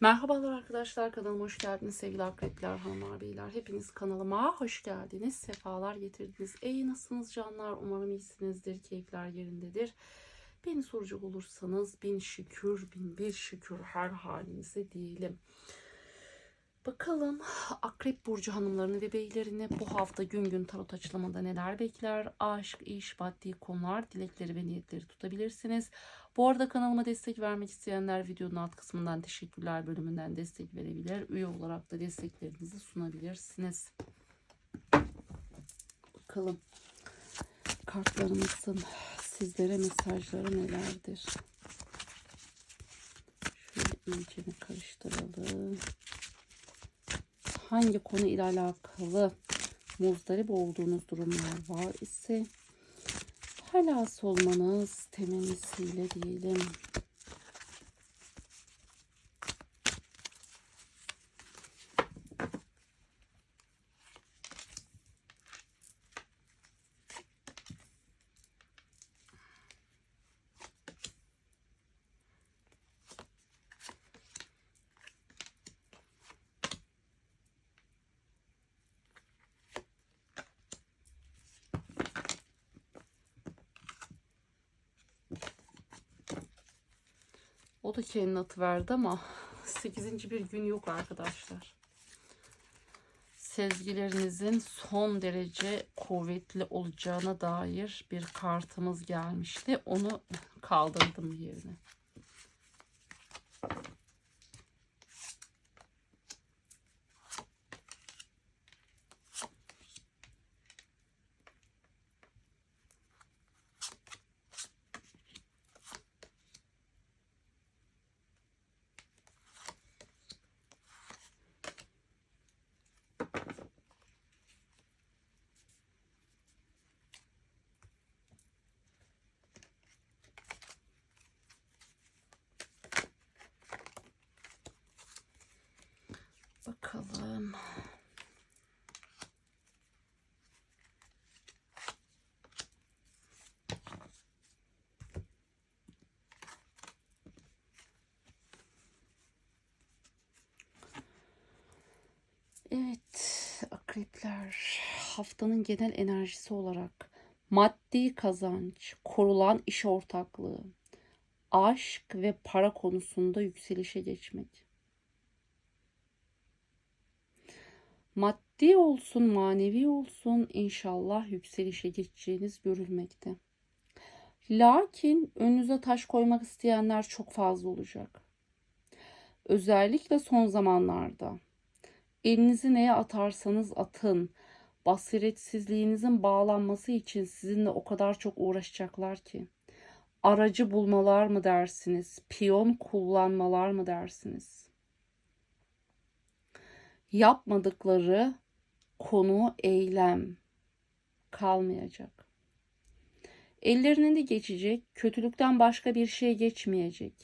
Merhabalar arkadaşlar kanalıma hoş geldiniz sevgili akrepler, hanımlar, beyler. Hepiniz kanalıma hoş geldiniz. Sefalar getirdiniz. Ey nasılsınız canlar? Umarım iyisinizdir. Keyifler yerindedir. Beni soracak olursanız bin şükür, bin bir şükür her halinize diyelim. Bakalım Akrep Burcu hanımlarını ve beylerini bu hafta gün gün tarot açılımında neler bekler? Aşk, iş, maddi konular, dilekleri ve niyetleri tutabilirsiniz. Bu arada kanalıma destek vermek isteyenler videonun alt kısmından teşekkürler bölümünden destek verebilir. Üye olarak da desteklerinizi sunabilirsiniz. Bakalım kartlarımızın sizlere mesajları nelerdir? Şöyle iyicene karıştıralım. Hangi konu ile alakalı muzdarip olduğunuz durumlar var ise halas olmanız temennisiyle diyelim. O da kendini atıverdi ama 8. bir gün yok arkadaşlar. Sezgilerinizin son derece kuvvetli olacağına dair bir kartımız gelmişti. Onu kaldırdım yerine. Bakalım. Evet, akrepler haftanın genel enerjisi olarak maddi kazanç, korulan iş ortaklığı, aşk ve para konusunda yükselişe geçmek. Maddi olsun, manevi olsun inşallah yükselişe geçeceğiniz görülmekte. Lakin önünüze taş koymak isteyenler çok fazla olacak. Özellikle son zamanlarda elinizi neye atarsanız atın, basiretsizliğinizin bağlanması için sizinle o kadar çok uğraşacaklar ki. Aracı bulmalar mı dersiniz, piyon kullanmalar mı dersiniz? Yapmadıkları konu, eylem kalmayacak. Ellerine de geçecek, kötülükten başka bir şey geçmeyecek.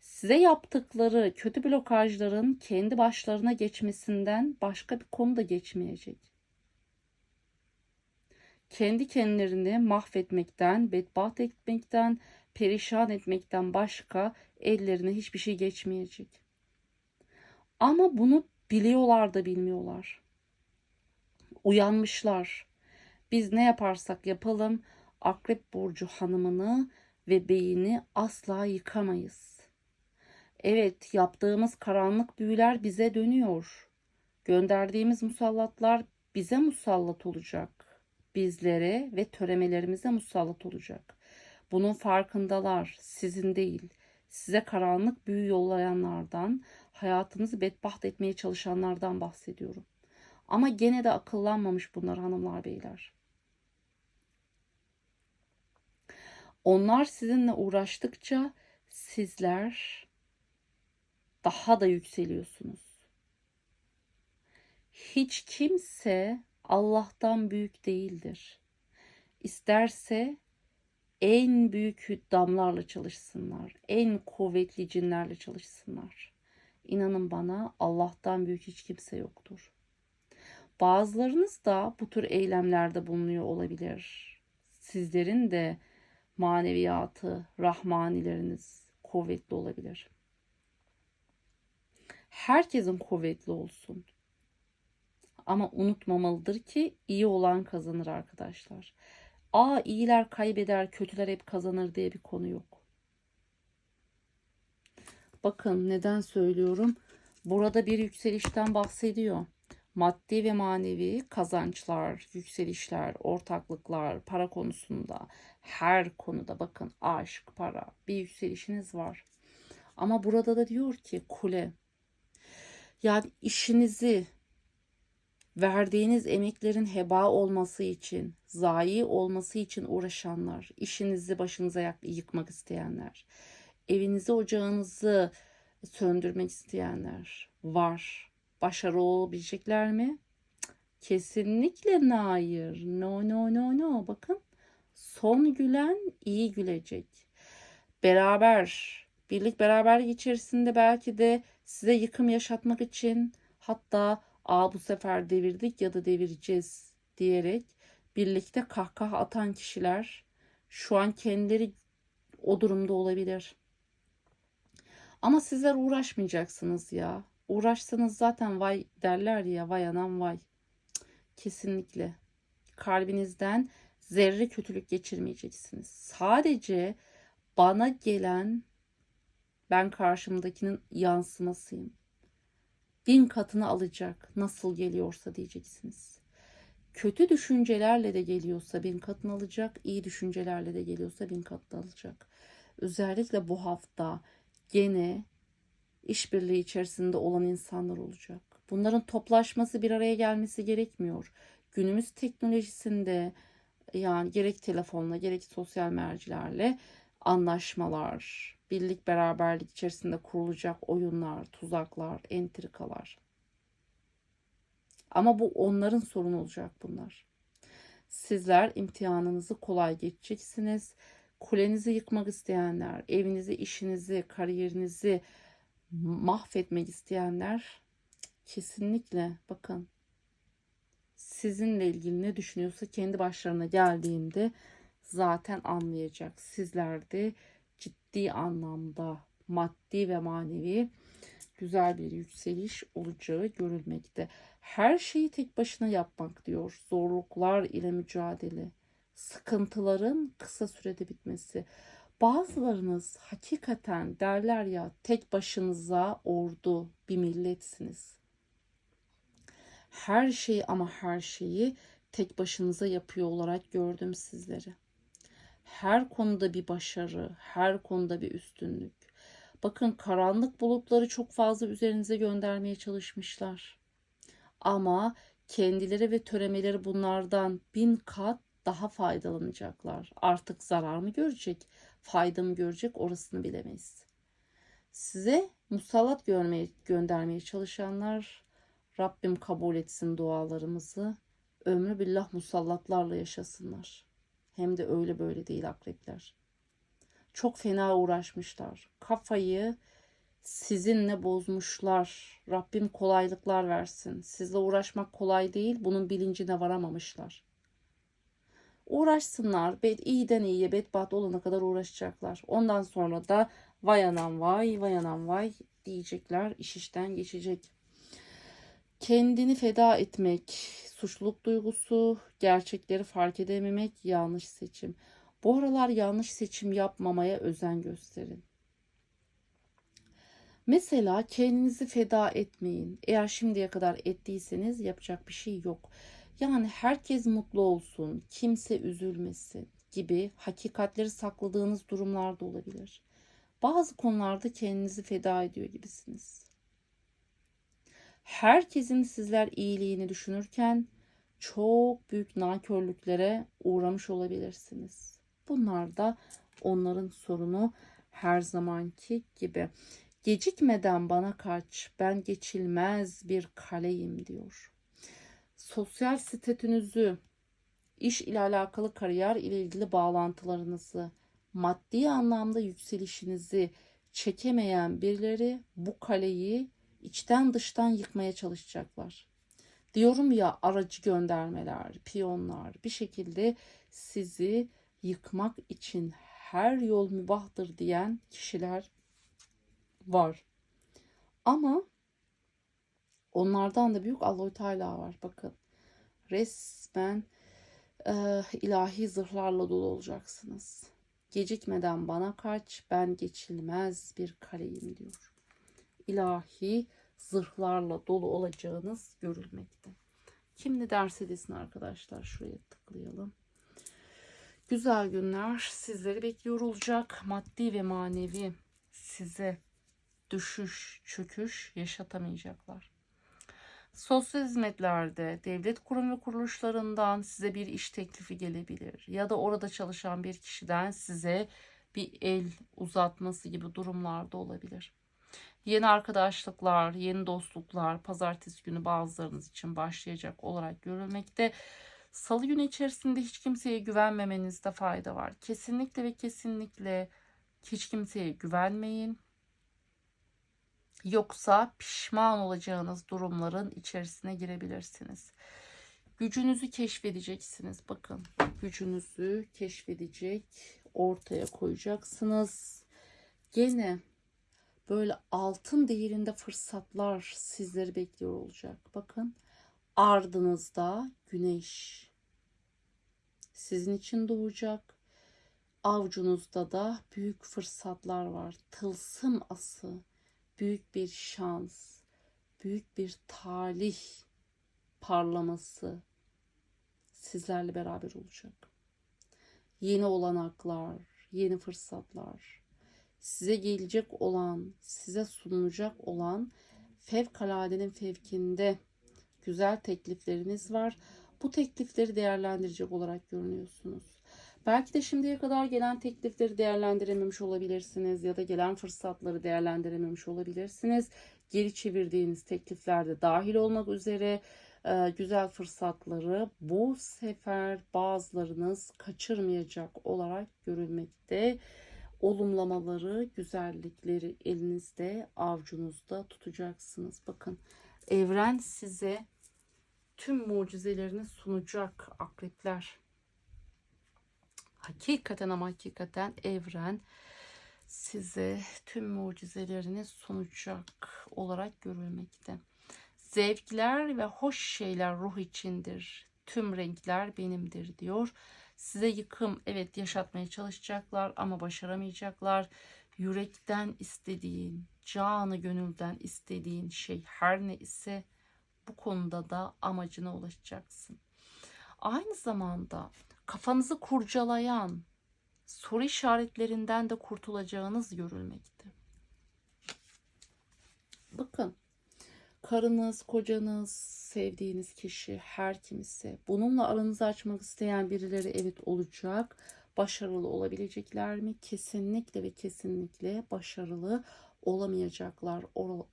Size yaptıkları kötü blokajların kendi başlarına geçmesinden başka bir konu da geçmeyecek. Kendi kendilerini mahvetmekten, bedbaht etmekten, perişan etmekten başka ellerine hiçbir şey geçmeyecek. Ama bunu Biliyorlar da bilmiyorlar. Uyanmışlar. Biz ne yaparsak yapalım Akrep Burcu hanımını ve beyini asla yıkamayız. Evet yaptığımız karanlık büyüler bize dönüyor. Gönderdiğimiz musallatlar bize musallat olacak. Bizlere ve töremelerimize musallat olacak. Bunun farkındalar, sizin değil. Size karanlık büyü yollayanlardan, hayatınızı bedbaht etmeye çalışanlardan bahsediyorum. Ama gene de akıllanmamış bunlar hanımlar beyler. Onlar sizinle uğraştıkça sizler daha da yükseliyorsunuz. Hiç kimse Allah'tan büyük değildir. İsterse en büyük damlarla çalışsınlar, en kuvvetli cinlerle çalışsınlar. İnanın bana Allah'tan büyük hiç kimse yoktur. Bazılarınız da bu tür eylemlerde bulunuyor olabilir. Sizlerin de maneviyatı, rahmanileriniz kuvvetli olabilir. Herkesin kuvvetli olsun. Ama unutmamalıdır ki iyi olan kazanır arkadaşlar. Aa iyiler kaybeder, kötüler hep kazanır diye bir konu yok. Bakın neden söylüyorum? Burada bir yükselişten bahsediyor. Maddi ve manevi kazançlar, yükselişler, ortaklıklar, para konusunda her konuda bakın aşk, para bir yükselişiniz var. Ama burada da diyor ki kule yani işinizi verdiğiniz emeklerin heba olması için, zayi olması için uğraşanlar, işinizi başınıza yıkmak isteyenler, evinizi, ocağınızı söndürmek isteyenler var. Başarılı olabilecekler mi? Kesinlikle hayır. No no no no. Bakın son gülen iyi gülecek. Beraber, birlik beraberlik içerisinde belki de size yıkım yaşatmak için hatta Aa bu sefer devirdik ya da devireceğiz diyerek birlikte kahkaha atan kişiler şu an kendileri o durumda olabilir. Ama sizler uğraşmayacaksınız ya. Uğraşsanız zaten vay derler ya vay anam vay. Kesinlikle. Kalbinizden zerre kötülük geçirmeyeceksiniz. Sadece bana gelen ben karşımdakinin yansımasıyım. Bin katını alacak nasıl geliyorsa diyeceksiniz. Kötü düşüncelerle de geliyorsa bin katını alacak, iyi düşüncelerle de geliyorsa bin katını alacak. Özellikle bu hafta gene işbirliği içerisinde olan insanlar olacak. Bunların toplaşması bir araya gelmesi gerekmiyor. Günümüz teknolojisinde yani gerek telefonla gerek sosyal mercilerle anlaşmalar, birlik beraberlik içerisinde kurulacak oyunlar, tuzaklar, entrikalar. Ama bu onların sorunu olacak bunlar. Sizler imtihanınızı kolay geçeceksiniz. Kulenizi yıkmak isteyenler, evinizi, işinizi, kariyerinizi mahvetmek isteyenler kesinlikle bakın sizinle ilgili ne düşünüyorsa kendi başlarına geldiğinde zaten anlayacak. Sizler de ciddi anlamda maddi ve manevi güzel bir yükseliş olacağı görülmekte. Her şeyi tek başına yapmak diyor. Zorluklar ile mücadele, sıkıntıların kısa sürede bitmesi. Bazılarınız hakikaten derler ya tek başınıza ordu bir milletsiniz. Her şeyi ama her şeyi tek başınıza yapıyor olarak gördüm sizleri. Her konuda bir başarı, her konuda bir üstünlük. Bakın karanlık bulutları çok fazla üzerinize göndermeye çalışmışlar. Ama kendileri ve töremeleri bunlardan bin kat daha faydalanacaklar. Artık zarar mı görecek, fayda mı görecek orasını bilemeyiz. Size musallat görmeye, göndermeye çalışanlar Rabbim kabul etsin dualarımızı. Ömrü billah musallatlarla yaşasınlar. Hem de öyle böyle değil akrepler. Çok fena uğraşmışlar. Kafayı sizinle bozmuşlar. Rabbim kolaylıklar versin. Sizle uğraşmak kolay değil. Bunun bilincine varamamışlar. Uğraşsınlar. Bed iyiden iyiye bedbaht olana kadar uğraşacaklar. Ondan sonra da vay anam vay vay anam vay diyecekler. İş işten geçecek. Kendini feda etmek, suçluluk duygusu, gerçekleri fark edememek, yanlış seçim. Bu aralar yanlış seçim yapmamaya özen gösterin. Mesela kendinizi feda etmeyin. Eğer şimdiye kadar ettiyseniz yapacak bir şey yok. Yani herkes mutlu olsun, kimse üzülmesin gibi hakikatleri sakladığınız durumlar da olabilir. Bazı konularda kendinizi feda ediyor gibisiniz. Herkesin sizler iyiliğini düşünürken çok büyük nankörlüklere uğramış olabilirsiniz. Bunlar da onların sorunu her zamanki gibi. Gecikmeden bana kaç, ben geçilmez bir kaleyim diyor. Sosyal statünüzü, iş ile alakalı kariyer ile ilgili bağlantılarınızı, maddi anlamda yükselişinizi çekemeyen birileri bu kaleyi içten dıştan yıkmaya çalışacaklar. Diyorum ya aracı göndermeler, piyonlar bir şekilde sizi yıkmak için her yol mübahtır diyen kişiler var. Ama Onlardan da büyük Allahu Teala var. Bakın resmen e, ilahi zırhlarla dolu olacaksınız. Gecikmeden bana kaç, ben geçilmez bir kaleyim diyor. İlahi zırhlarla dolu olacağınız görülmekte. Kim ne derse desin arkadaşlar. Şuraya tıklayalım. Güzel günler sizleri bekliyor olacak. Maddi ve manevi size düşüş, çöküş yaşatamayacaklar. Sosyal hizmetlerde devlet kurum ve kuruluşlarından size bir iş teklifi gelebilir ya da orada çalışan bir kişiden size bir el uzatması gibi durumlarda olabilir. Yeni arkadaşlıklar, yeni dostluklar pazartesi günü bazılarınız için başlayacak olarak görülmekte. Salı günü içerisinde hiç kimseye güvenmemenizde fayda var. Kesinlikle ve kesinlikle hiç kimseye güvenmeyin. Yoksa pişman olacağınız durumların içerisine girebilirsiniz. Gücünüzü keşfedeceksiniz. Bakın gücünüzü keşfedecek, ortaya koyacaksınız. Gene böyle altın değerinde fırsatlar sizleri bekliyor olacak. Bakın ardınızda güneş sizin için doğacak. Avcunuzda da büyük fırsatlar var. Tılsım ası, büyük bir şans, büyük bir talih parlaması sizlerle beraber olacak. Yeni olanaklar, yeni fırsatlar, size gelecek olan, size sunulacak olan fevkaladenin fevkinde güzel teklifleriniz var. Bu teklifleri değerlendirecek olarak görünüyorsunuz. Belki de şimdiye kadar gelen teklifleri değerlendirememiş olabilirsiniz ya da gelen fırsatları değerlendirememiş olabilirsiniz. Geri çevirdiğiniz tekliflerde dahil olmak üzere e, güzel fırsatları bu sefer bazılarınız kaçırmayacak olarak görülmekte. Olumlamaları, güzellikleri elinizde, avcunuzda tutacaksınız. Bakın evren size tüm mucizelerini sunacak akrepler. Hakikaten ama hakikaten evren size tüm mucizelerini sunacak olarak görülmekte. Zevkler ve hoş şeyler ruh içindir. Tüm renkler benimdir diyor. Size yıkım evet yaşatmaya çalışacaklar ama başaramayacaklar. Yürekten istediğin, canı gönülden istediğin şey her ne ise bu konuda da amacına ulaşacaksın. Aynı zamanda kafanızı kurcalayan soru işaretlerinden de kurtulacağınız görülmekte. Bakın karınız, kocanız, sevdiğiniz kişi her kimse bununla aranızı açmak isteyen birileri evet olacak. Başarılı olabilecekler mi? Kesinlikle ve kesinlikle başarılı olamayacaklar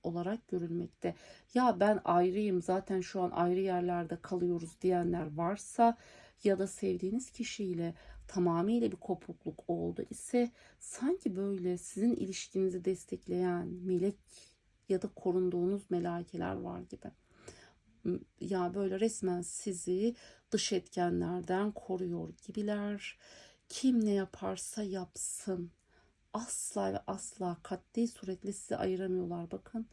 olarak görülmekte. Ya ben ayrıyım zaten şu an ayrı yerlerde kalıyoruz diyenler varsa ya da sevdiğiniz kişiyle tamamıyla bir kopukluk oldu ise sanki böyle sizin ilişkinizi destekleyen melek ya da korunduğunuz melakeler var gibi. Ya böyle resmen sizi dış etkenlerden koruyor gibiler. Kim ne yaparsa yapsın asla ve asla katli suretle sizi ayıramıyorlar bakın.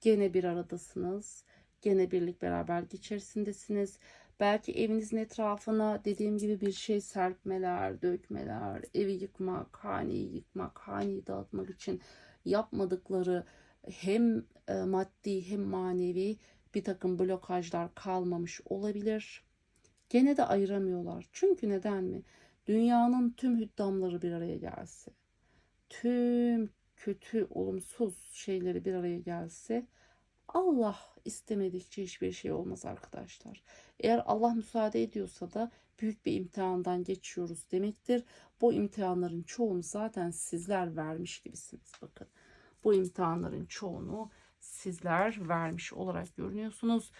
Gene bir aradasınız. Gene birlik beraberlik içerisindesiniz. Belki evinizin etrafına dediğim gibi bir şey serpmeler, dökmeler, evi yıkmak, haneyi yıkmak, haneyi dağıtmak için yapmadıkları hem e, maddi hem manevi bir takım blokajlar kalmamış olabilir. Gene de ayıramıyorlar. Çünkü neden mi? Dünyanın tüm hüddamları bir araya gelse, tüm kötü, olumsuz şeyleri bir araya gelse Allah istemedikçe hiçbir şey olmaz arkadaşlar. Eğer Allah müsaade ediyorsa da büyük bir imtihandan geçiyoruz demektir. Bu imtihanların çoğunu zaten sizler vermiş gibisiniz. Bakın bu imtihanların çoğunu sizler vermiş olarak görünüyorsunuz.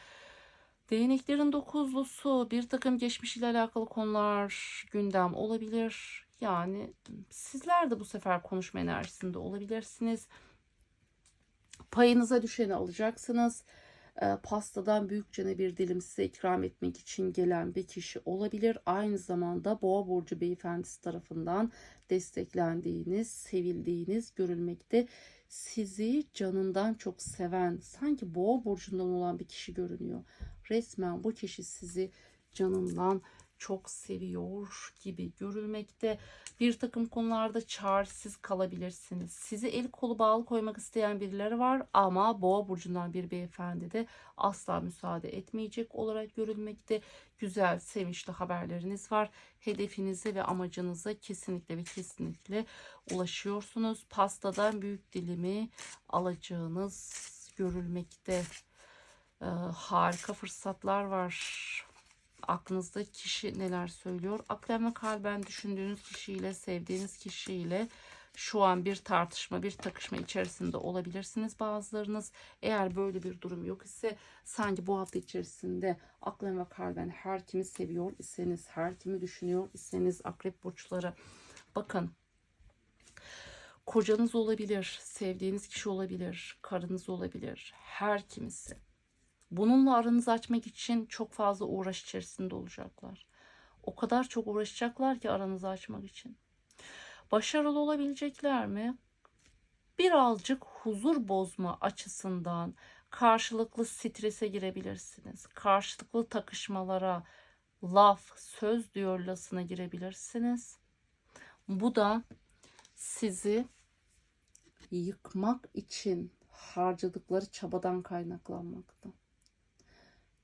Değneklerin dokuzlusu bir takım geçmiş ile alakalı konular gündem olabilir. Yani sizler de bu sefer konuşma enerjisinde olabilirsiniz. Payınıza düşeni alacaksınız. E, pastadan büyükçene bir dilim size ikram etmek için gelen bir kişi olabilir. Aynı zamanda Boğa burcu beyefendisi tarafından desteklendiğiniz, sevildiğiniz görülmekte. sizi canından çok seven, sanki boğa burcundan olan bir kişi görünüyor. Resmen bu kişi sizi canından çok seviyor gibi görülmekte. Bir takım konularda çaresiz kalabilirsiniz. Sizi el kolu bağlı koymak isteyen birileri var ama boğa burcundan bir beyefendi de asla müsaade etmeyecek olarak görülmekte. Güzel, sevinçli haberleriniz var. Hedefinize ve amacınıza kesinlikle ve kesinlikle ulaşıyorsunuz. Pastadan büyük dilimi alacağınız görülmekte. Ee, harika fırsatlar var aklınızda kişi neler söylüyor? Aklen ve kalben düşündüğünüz kişiyle, sevdiğiniz kişiyle şu an bir tartışma, bir takışma içerisinde olabilirsiniz bazılarınız. Eğer böyle bir durum yok ise sanki bu hafta içerisinde aklen ve kalben her kimi seviyor iseniz, her kimi düşünüyor iseniz akrep burçları bakın kocanız olabilir, sevdiğiniz kişi olabilir, karınız olabilir, her kimisi Bununla aranızı açmak için çok fazla uğraş içerisinde olacaklar. O kadar çok uğraşacaklar ki aranızı açmak için. Başarılı olabilecekler mi? Birazcık huzur bozma açısından karşılıklı strese girebilirsiniz. Karşılıklı takışmalara, laf, söz diyorlasına girebilirsiniz. Bu da sizi yıkmak için harcadıkları çabadan kaynaklanmakta.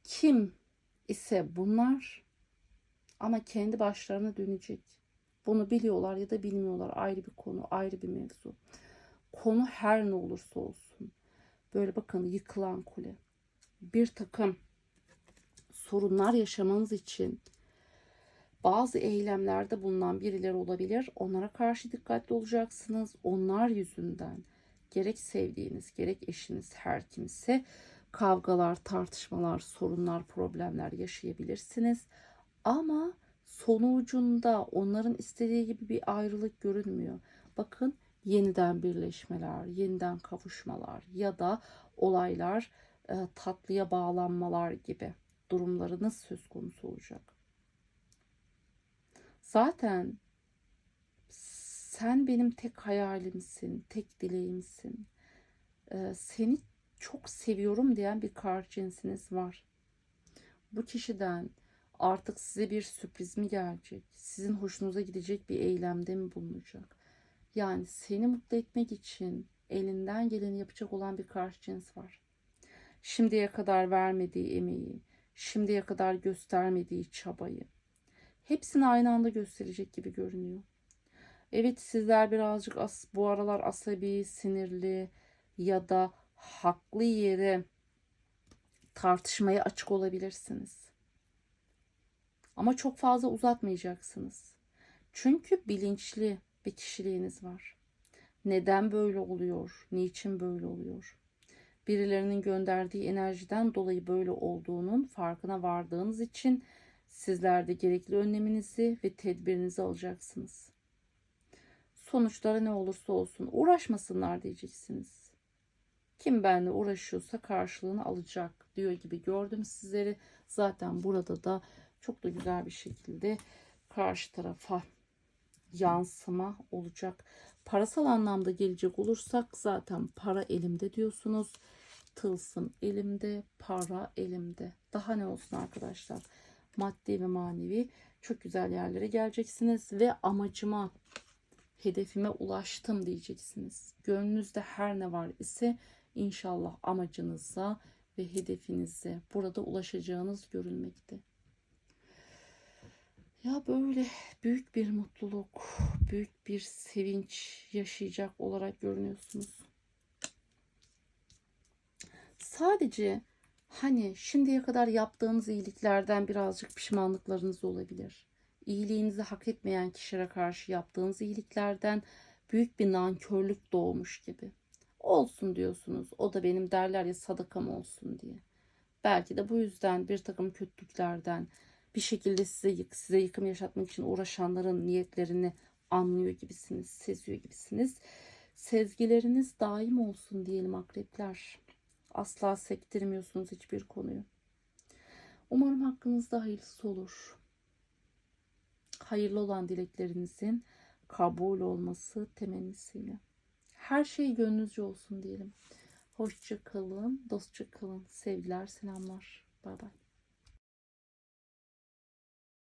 Kim ise bunlar ama kendi başlarına dönecek. Bunu biliyorlar ya da bilmiyorlar. Ayrı bir konu, ayrı bir mevzu. Konu her ne olursa olsun. Böyle bakın yıkılan kule. Bir takım sorunlar yaşamanız için bazı eylemlerde bulunan birileri olabilir. Onlara karşı dikkatli olacaksınız. Onlar yüzünden gerek sevdiğiniz gerek eşiniz her kimse kavgalar, tartışmalar, sorunlar, problemler yaşayabilirsiniz. Ama sonucunda onların istediği gibi bir ayrılık görünmüyor. Bakın yeniden birleşmeler, yeniden kavuşmalar ya da olaylar e, tatlıya bağlanmalar gibi durumlarınız söz konusu olacak. Zaten sen benim tek hayalimsin, tek dileğimsin. Ee, seni çok seviyorum diyen bir kar var. Bu kişiden artık size bir sürpriz mi gelecek? Sizin hoşunuza gidecek bir eylemde mi bulunacak? Yani seni mutlu etmek için elinden geleni yapacak olan bir karşı var. Şimdiye kadar vermediği emeği, şimdiye kadar göstermediği çabayı hepsini aynı anda gösterecek gibi görünüyor. Evet sizler birazcık as, bu aralar asabi, sinirli ya da haklı yere tartışmaya açık olabilirsiniz. Ama çok fazla uzatmayacaksınız. Çünkü bilinçli bir kişiliğiniz var. Neden böyle oluyor? Niçin böyle oluyor? Birilerinin gönderdiği enerjiden dolayı böyle olduğunun farkına vardığınız için sizler de gerekli önleminizi ve tedbirinizi alacaksınız. Sonuçlara ne olursa olsun uğraşmasınlar diyeceksiniz. Kim benimle uğraşıyorsa karşılığını alacak diyor gibi gördüm sizleri. Zaten burada da çok da güzel bir şekilde karşı tarafa yansıma olacak. Parasal anlamda gelecek olursak zaten para elimde diyorsunuz. Tılsım elimde, para elimde. Daha ne olsun arkadaşlar? Maddi ve manevi çok güzel yerlere geleceksiniz ve amacıma, hedefime ulaştım diyeceksiniz. Gönlünüzde her ne var ise İnşallah amacınıza ve hedefinize burada ulaşacağınız görülmekte. Ya böyle büyük bir mutluluk, büyük bir sevinç yaşayacak olarak görünüyorsunuz. Sadece hani şimdiye kadar yaptığınız iyiliklerden birazcık pişmanlıklarınız olabilir. İyiliğinizi hak etmeyen kişilere karşı yaptığınız iyiliklerden büyük bir nankörlük doğmuş gibi. Olsun diyorsunuz. O da benim derler ya sadakam olsun diye. Belki de bu yüzden bir takım kötülüklerden bir şekilde size, size yıkım yaşatmak için uğraşanların niyetlerini anlıyor gibisiniz, seziyor gibisiniz. Sezgileriniz daim olsun diyelim akrepler. Asla sektirmiyorsunuz hiçbir konuyu. Umarım hakkınızda hayırlısı olur. Hayırlı olan dileklerinizin kabul olması temennisiyle Her şey gönlünüzce olsun diyelim. Hoşça kalın, dostça kalın. Sevgiler, selamlar. Bay bay.